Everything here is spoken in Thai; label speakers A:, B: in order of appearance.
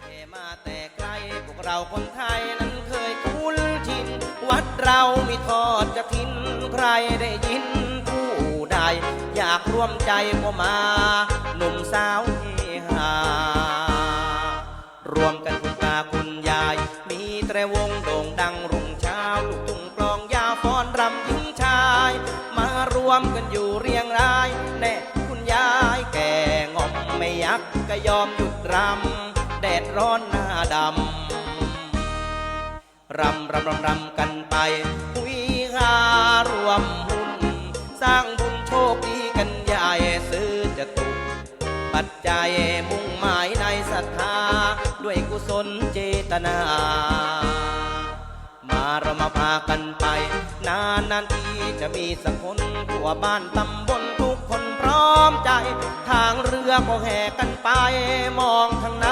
A: แห่มาแต่ไกลพวกเราคนไทยนั้นเคยคุ้นชิน วัดเรามีทอดกระถินใครได้ยินผู้ใด อยากร่วมใจก็มา หนุ่มสาวเฮฮารวมกันคุณตาคุณยาย มีแตรวงโด่งดังรุ่งเช้า ลูกทุ่งกลองยาวฟ้อนรำหญิงชาย มารวมกันอยู่เรียงราย แน่คุณยายแก่งอมไม่ยักก็ยอมหยุดรำ แดดร้อนหน้าดำ รำรำรำรำกันไปวิหารวมบุญสร้างบุญโชคดีกันใหญ่ซื้อจะตุก ปัจจัยมุ่งหมายในศรัทธา ด้วยกุศลเจตนา มาเรามาพากันไป นานนานทีจะมีสักคนทั่วบ้านตำบลทุกคนพร้อมใจ ทางเรือก็แห่กันไป มองทางไหน